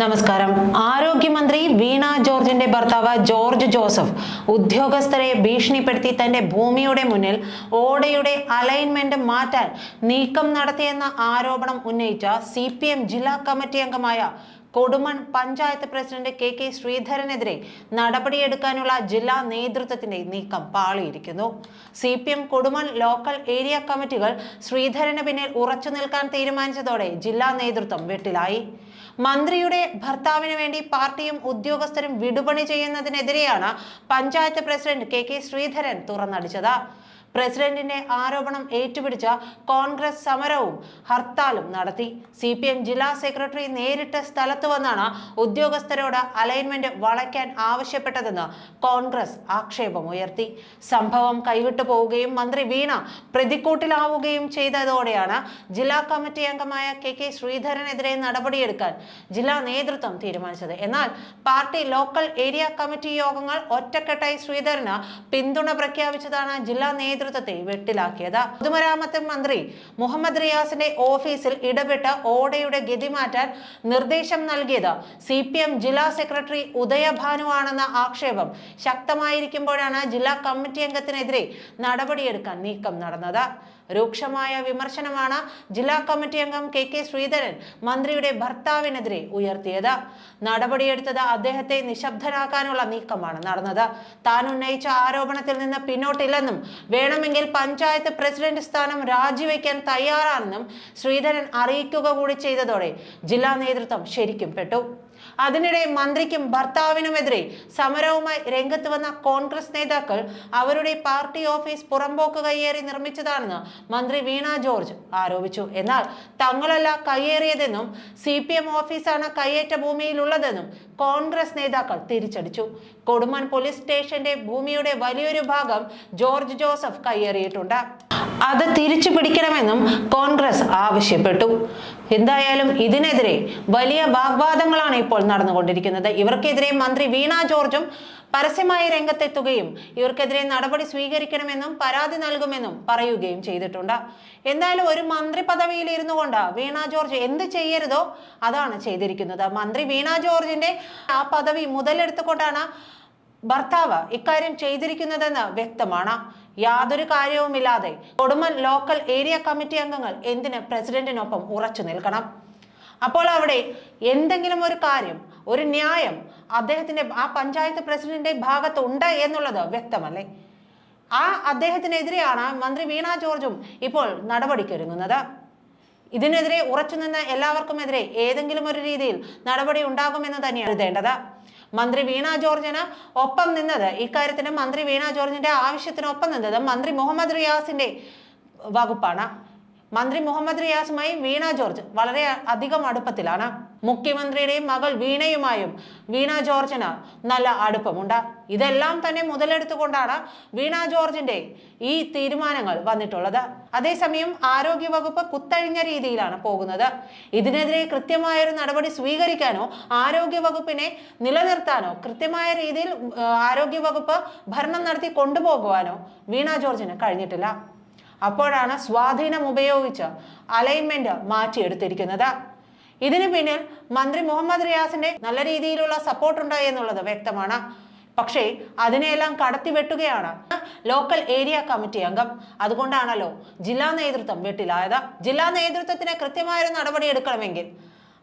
നമസ്കാരം. ആരോഗ്യമന്ത്രി വീണ ജോർജിന്റെ ഭർത്താവ് ജോർജ് ജോസഫ് ഉദ്യോഗസ്ഥരെ ഭീഷണിപ്പെടുത്തി തന്റെ ഭൂമിയുടെ മുന്നിൽ ഓടയുടെ അലൈൻമെന്റ് മാറ്റാൻ നീക്കം നടത്തിയെന്ന ആരോപണം ഉന്നയിച്ച സി ജില്ലാ കമ്മിറ്റി അംഗമായ Kodumon panchayat president K K ശ്രീധരനെതിരെ നടപടിയെടുക്കാനുള്ള ജില്ലാ നേതൃത്വത്തിന്റെ നീക്കം പാളിയിരിക്കുന്നു. C P M Kodumon local area കമ്മിറ്റികൾ ശ്രീധരന് പിന്നിൽ ഉറച്ചു നിൽക്കാൻ തീരുമാനിച്ചതോടെ ജില്ലാ നേതൃത്വം വെട്ടിലായി. മന്ത്രിയുടെ ഭർത്താവിന് വേണ്ടി പാർട്ടിയും ഉദ്യോഗസ്ഥരും വിടുപണി ചെയ്യുന്നതിനെതിരെയാണ് panchayat president K K Sreedharan തുറന്നടിച്ചത്. പ്രസിഡന്റിന്റെ ആരോപണം ഏറ്റുപിടിച്ച കോൺഗ്രസ് സമരവും ഹർത്താലും നടത്തി. സി പി എം ജില്ലാ സെക്രട്ടറി നേരിട്ട് സ്ഥലത്ത് വന്നാണ് ഉദ്യോഗസ്ഥരോട് അലൈൻമെന്റ് വളയ്ക്കാൻ ആവശ്യപ്പെട്ടതെന്ന് കോൺഗ്രസ് ആക്ഷേപം ഉയർത്തി സംഭവം കൈവിട്ടു പോവുകയും മന്ത്രി വീണ പ്രതിക്കൂട്ടിലാവുകയും ചെയ്തതോടെയാണ് ജില്ലാ കമ്മിറ്റി അംഗമായ കെ കെ ശ്രീധരനെതിരെ നടപടിയെടുക്കാൻ ജില്ലാ നേതൃത്വം തീരുമാനിച്ചത്. എന്നാൽ പാർട്ടി ലോക്കൽ ഏരിയ കമ്മിറ്റി യോഗങ്ങൾ ഒറ്റക്കെട്ടായി ശ്രീധരന് പിന്തുണ പ്രഖ്യാപിച്ചതാണ് ജില്ലാ നേതൃത്വത്തെ വെട്ടിലാക്കിയത്. പൊതുമരാമത്ത് മന്ത്രി മുഹമ്മദ് റിയാസിന്റെ ഓഫീസിൽ ഇടപെട്ട് ഓടയുടെ ഗതി മാറ്റാൻ നിർദ്ദേശം നൽകിയത് സി പി എം ജില്ലാ സെക്രട്ടറി ഉദയഭാനു ആണെന്ന ആക്ഷേപം ശക്തമായിരിക്കുമ്പോഴാണ് ജില്ലാ കമ്മിറ്റി അംഗത്തിനെതിരെ നടപടിയെടുക്കാൻ നീക്കം നടന്നത്. രൂക്ഷമായ വിമർശനമാണ് ജില്ലാ കമ്മിറ്റി അംഗം കെ കെ ശ്രീധരൻ മന്ത്രിയുടെ ഭർത്താവിനെതിരെ ഉയർത്തിയത്. നടപടിയെടുത്തത് അദ്ദേഹത്തെ നിശബ്ദനാക്കാനുള്ള നീക്കമാണ് നടന്നത്. താൻ ഉന്നയിച്ച ആരോപണത്തിൽ നിന്ന് പിന്നോട്ടില്ലെന്നും വേണമെങ്കിൽ പഞ്ചായത്ത് പ്രസിഡന്റ് സ്ഥാനം രാജിവെക്കാൻ തയ്യാറാണെന്നും ശ്രീധരൻ അറിയിക്കുക കൂടി ചെയ്തതോടെ ജില്ലാ നേതൃത്വം ശരിക്കും പെട്ടു. അതിനിടെ മന്ത്രിക്കും ഭർത്താവിനുമെതിരെ സമരവുമായി രംഗത്ത് വന്ന കോൺഗ്രസ് നേതാക്കൾ അവരുടെ പാർട്ടി ഓഫീസ് പുറമ്പോക്ക് കയ്യേറി നിർമ്മിച്ചതാണെന്ന് മന്ത്രി വീണ ജോർജ് ആരോപിച്ചു. എന്നാൽ തങ്ങളല്ല കയ്യേറിയതെന്നും സി പി എം ഓഫീസാണ് കയ്യേറ്റ ഭൂമിയിലുള്ളതെന്നും കോൺഗ്രസ് നേതാക്കൾ തിരിച്ചടിച്ചു. കൊടുമൺ പോലീസ് സ്റ്റേഷന്റെ ഭൂമിയുടെ വലിയൊരു ഭാഗം ജോർജ് ജോസഫ് കയ്യേറിയിട്ടുണ്ട്. അത് തിരിച്ചു പിടിക്കണമെന്നും കോൺഗ്രസ് ആവശ്യപ്പെട്ടു. എന്തായാലും ഇതിനെതിരെ വലിയ വാഗ്വാദങ്ങളാണ് ഇപ്പോൾ നടന്നുകൊണ്ടിരിക്കുന്നത്. ഇവർക്കെതിരെ മന്ത്രി വീണ ജോർജും പരസ്യമായി രംഗത്തെത്തുകയും ഇവർക്കെതിരെ നടപടി സ്വീകരിക്കണമെന്നും പരാതി നൽകുമെന്നും പറയുകയും ചെയ്തിട്ടുണ്ട്. എന്തായാലും ഒരു മന്ത്രി പദവിയിൽ ഇരുന്നു കൊണ്ട് വീണ ജോർജ് എന്ത് ചെയ്യരുതോ അതാണ് ചെയ്തിരിക്കുന്നത്. മന്ത്രി വീണ ജോർജിന്റെ ആ പദവി മുതലെടുത്തുകൊണ്ടാണ് ഭർത്താവ് ഇക്കാര്യം ചെയ്തിരിക്കുന്നതെന്ന് വ്യക്തമാണ്. യാതൊരു കാര്യവുമില്ലാതെ കൊടുമൽ ലോക്കൽ ഏരിയ കമ്മിറ്റി അംഗങ്ങൾ എന്തിന് പ്രസിഡന്റിനൊപ്പം ഉറച്ചു നിൽക്കണം? അപ്പോൾ അവിടെ എന്തെങ്കിലും ഒരു കാര്യം ഒരു ന്യായം അദ്ദേഹത്തിന്റെ ആ പഞ്ചായത്ത് പ്രസിഡന്റിന്റെ ഭാഗത്ത് ഉണ്ട് എന്നുള്ളത് വ്യക്തമല്ലേ? ആ അദ്ദേഹത്തിനെതിരെയാണ് മന്ത്രി വീണ ജോർജും ഇപ്പോൾ നടപടിക്കൊരുങ്ങുന്നത്. ഇതിനെതിരെ ഉറച്ചു നിന്ന എല്ലാവർക്കുമെതിരെ ഏതെങ്കിലും ഒരു രീതിയിൽ നടപടി ഉണ്ടാകുമെന്ന് തന്നെയാണ് കരുതേണ്ടത്. മന്ത്രി വീണ ജോർജിന് ഒപ്പം നിന്നത് ഇക്കാര്യത്തിന് മന്ത്രി വീണ ജോർജിന്റെ ആവശ്യത്തിനൊപ്പം നിന്നത് മന്ത്രി മുഹമ്മദ് റിയാസിന്റെ വകുപ്പാണ്. മന്ത്രി മുഹമ്മദ് റിയാസുമായും വീണ ജോർജ് വളരെ അധികം അടുപ്പത്തിലാണ്. മുഖ്യമന്ത്രിയുടെയും മകൾ വീണയുമായും വീണ ജോർജിന് നല്ല അടുപ്പമുണ്ട്. ഇതെല്ലാം തന്നെ മുതലെടുത്തുകൊണ്ടാണ് വീണ ജോർജിന്റെ ഈ തീരുമാനങ്ങൾ വന്നിട്ടുള്ളത്. അതേസമയം ആരോഗ്യവകുപ്പ് കുത്തഴിഞ്ഞ രീതിയിലാണ് പോകുന്നത്. ഇതിനെതിരെ കൃത്യമായൊരു നടപടി സ്വീകരിക്കാനോ ആരോഗ്യവകുപ്പിനെ നിലനിർത്താനോ കൃത്യമായ രീതിയിൽ ആരോഗ്യ ആരോഗ്യവകുപ്പ് ഭരണം നടത്തി കൊണ്ടുപോകുവാനോ വീണ ജോർജിന് കഴിഞ്ഞിട്ടില്ല. അപ്പോഴാണ് സ്വാധീനം ഉപയോഗിച്ച് അലൈൻമെന്റ് മാറ്റിയെടുത്തിരിക്കുന്നത്. ഇതിനു പിന്നിൽ മന്ത്രി മുഹമ്മദ് റിയാസിന്റെ നല്ല രീതിയിലുള്ള സപ്പോർട്ട് ഉണ്ടായി എന്നുള്ളത് വ്യക്തമാണ്. പക്ഷേ അതിനെയെല്ലാം കടത്തിവെട്ടുകയാണ് ലോക്കൽ ഏരിയ കമ്മിറ്റി അംഗം. അതുകൊണ്ടാണല്ലോ ജില്ലാ നേതൃത്വം വെട്ടിലായത്. ജില്ലാ നേതൃത്വത്തിന് കൃത്യമായൊരു നടപടി എടുക്കണമെങ്കിൽ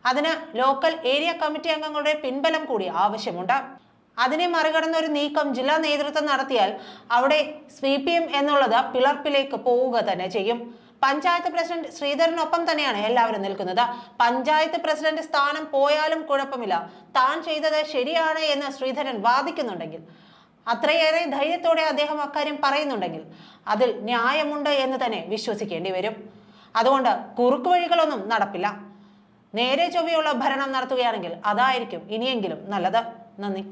അതിന് ലോക്കൽ ഏരിയ കമ്മിറ്റി അംഗങ്ങളുടെ പിൻബലം കൂടി ആവശ്യമുണ്ട്. അതിനെ മറികടന്ന ഒരു നീക്കം ജില്ലാ നേതൃത്വം നടത്തിയാൽ അവിടെ സി പി എം എന്നുള്ളത് പിളർപ്പിലേക്ക് പോവുക തന്നെ ചെയ്യും. പഞ്ചായത്ത് പ്രസിഡന്റ് ശ്രീധരനൊപ്പം തന്നെയാണ് എല്ലാവരും നിൽക്കുന്നത്. പഞ്ചായത്ത് പ്രസിഡന്റ് സ്ഥാനം പോയാലും കുഴപ്പമില്ല. താൻ ചെയ്തത് ശരിയാണ് എന്ന് ശ്രീധരൻ വാദിക്കുന്നുണ്ടെങ്കിൽ അത്രയേറെ ധൈര്യത്തോടെ അദ്ദേഹം അക്കാര്യം പറയുന്നുണ്ടെങ്കിൽ അതിൽ ന്യായമുണ്ട് എന്ന് തന്നെ വിശ്വസിക്കേണ്ടി വരും. അതുകൊണ്ട് കുറുക്കു വഴികളൊന്നും നടപ്പില്ല. നേരെ ചൊവ്വയുള്ള ഭരണം നടത്തുകയാണെങ്കിൽ അതായിരിക്കും ഇനിയെങ്കിലും നല്ലത്. നന്ദി.